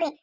り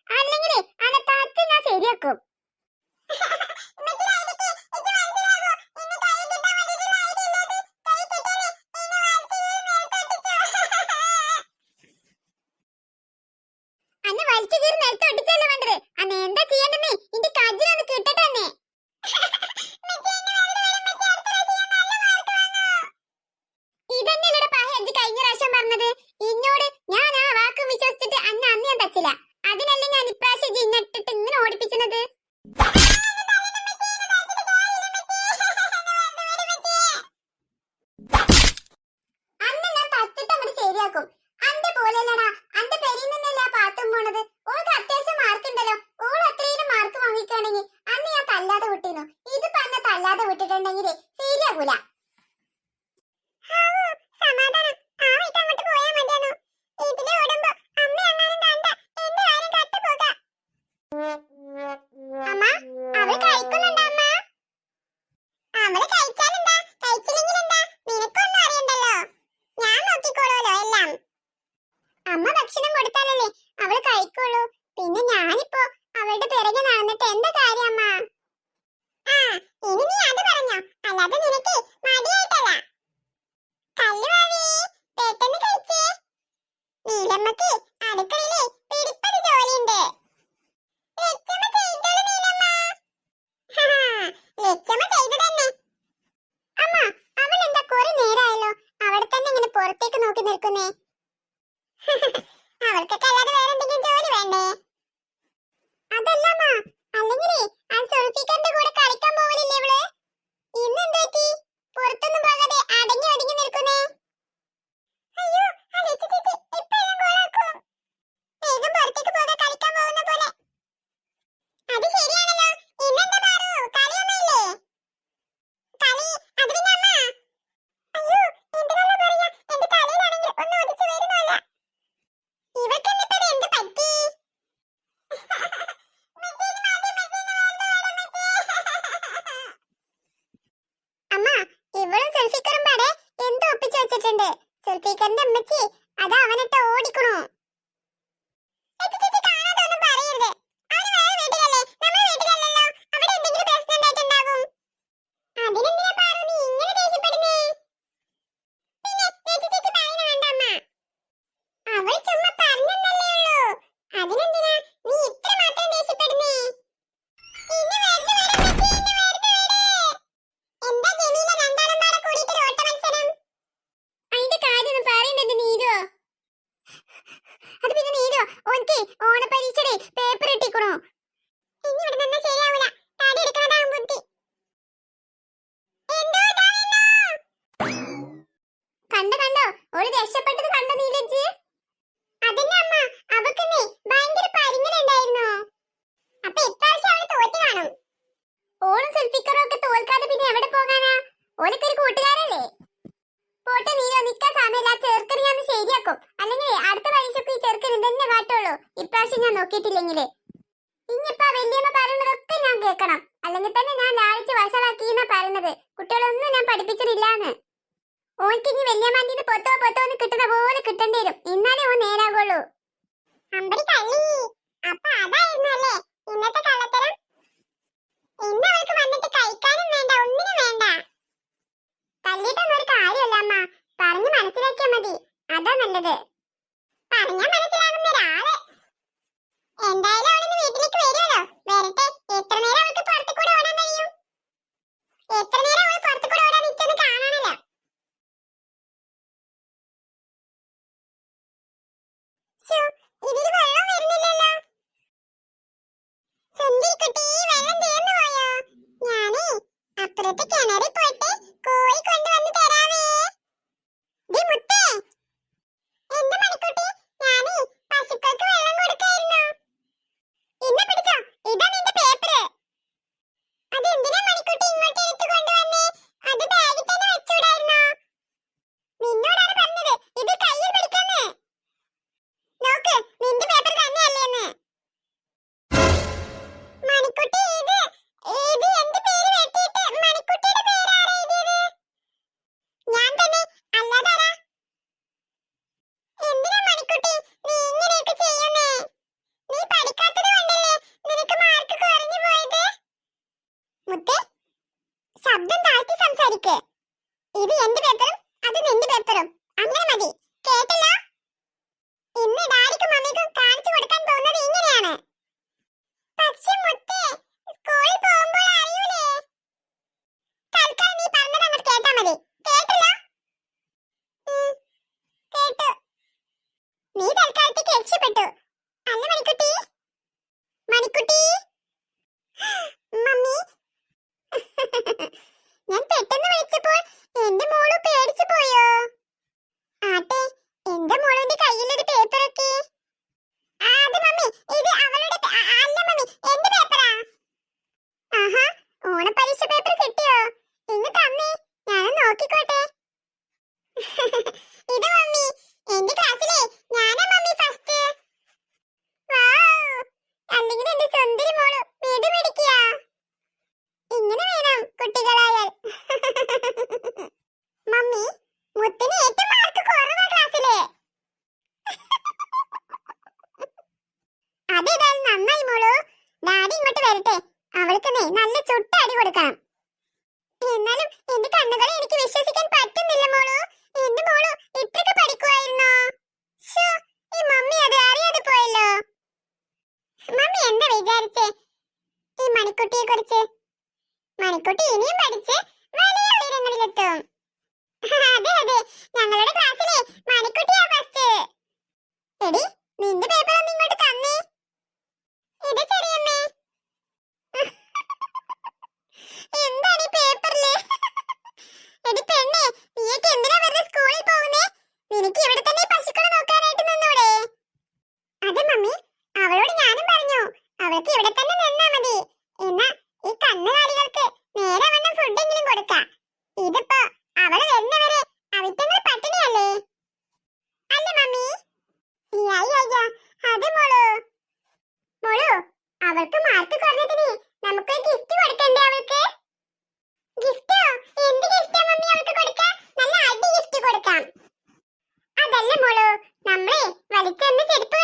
行くね。വിളിച്ചിട്ടുണ്ട് സുൽഫീഖറിന്റെ അമ്മച്ചി അത് അവനിട്ട് ഓടിക്കണു നോക്കിയിട്ടില്ലെങ്കിലേ? ഇനിയിപ്പോ വലിയമ്മ പറയുന്നതൊക്കെ ഞാൻ കേൾക്കണം. അല്ലെങ്കിൽ തന്നെ ഞാൻ ലാളിച്ച് വഷളാക്കിയെന്നാ പറയുന്നത്. കുട്ടികളൊന്നും ഞാൻ പഠിപ്പിച്ചിട്ടില്ലാന്ന് ഓൻക്കിനി ഇനി വലിയമ്മ പൊത്തോ പൊത്തോന്ന് കിട്ടുന്ന പോലെ കിട്ടേണ്ടി വരും. നന്നായി മോളു. ഡാഡി ഇങ്ങോട്ട് വരട്ടെ. അവൾക്ക് നല്ല ചുട്ട അടി കൊടുക്കണം. എന്നാലും എന്റെ കണ്ണുകളെ എനിക്ക് വിശ്വസിക്കാൻ പറ്റുന്നില്ല മോളു. എന്റെ മോളു ഇത്രക്ക് പഠിക്കുമായിരുന്നോ ഈ മമ്മി അത് അറിയാതെ പോയല്ലോ. മമ്മി എന്താ വിചാരിച്ചേ? ഈ മണിക്കുട്ടിയെ കുറിച്ച് മണിക്കുട്ടി ഇനിയും പഠിച്ച് വലിയ ഉയരങ്ങളിൽ ചെന്ന് ചെരുപ്പ്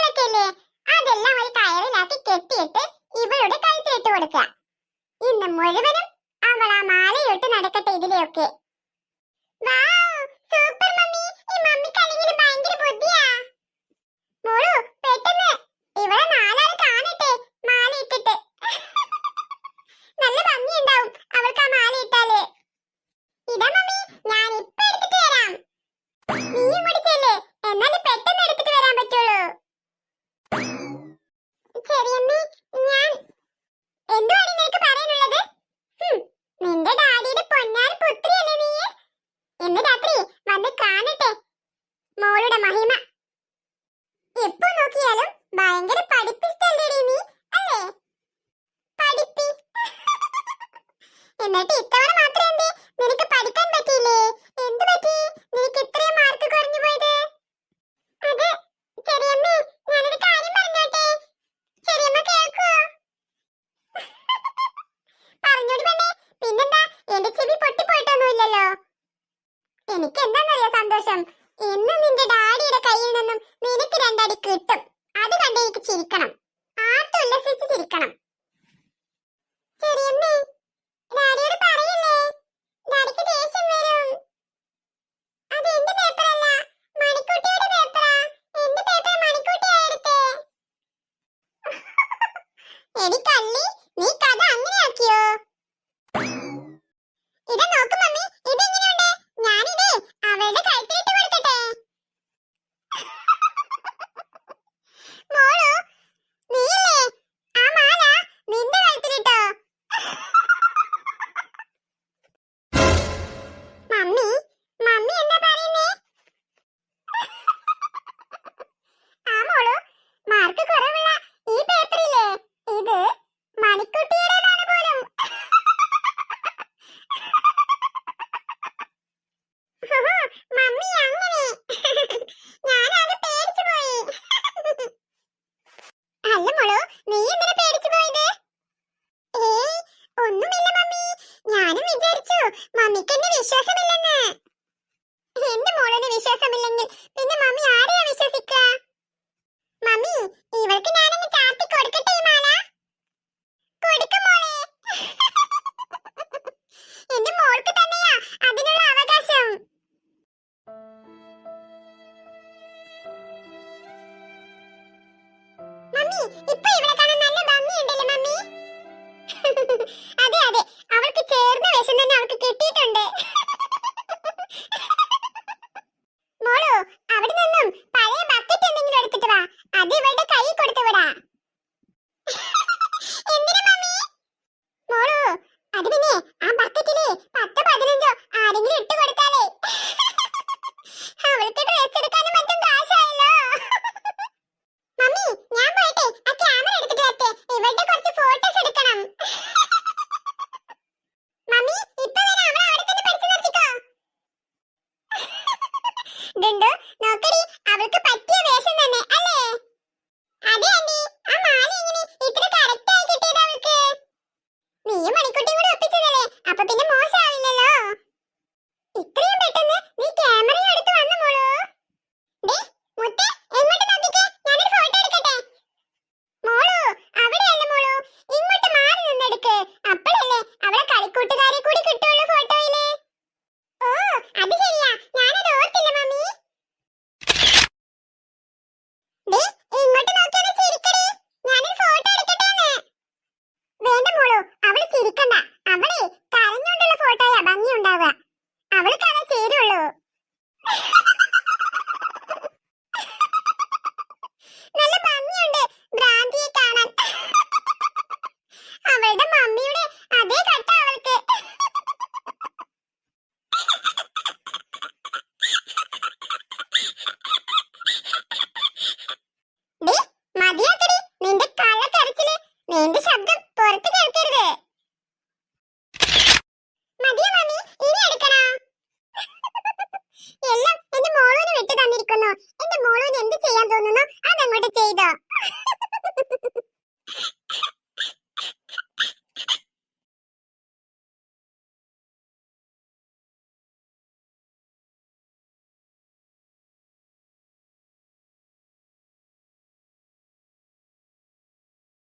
എന്നിട്ട് ഇത്തവണ മാത്രം എന്തേ? നിനക്ക് പഠിക്കാൻ പറ്റിയില്ലേ? എന്ത് പറ്റി? നിനക്ക് ഇത്രയും മാർക്ക് കുറഞ്ഞു പോയത്? കാര്യം ചെറിയമ്മ പിന്നെന്താ? എന്റെ ചെവി എനിക്ക് എന്താണെന്നറിയോ സന്തോഷം? ഇന്ന് നിന്റെ ഡാഡിയുടെ കയ്യിൽ നിന്നും നിനക്ക് രണ്ടടി കിട്ടും. അത് കണ്ട് എനിക്ക് ചിരിക്കണം. ആർത്തുല്ലസിച്ച് ചിരിക്കണം. me.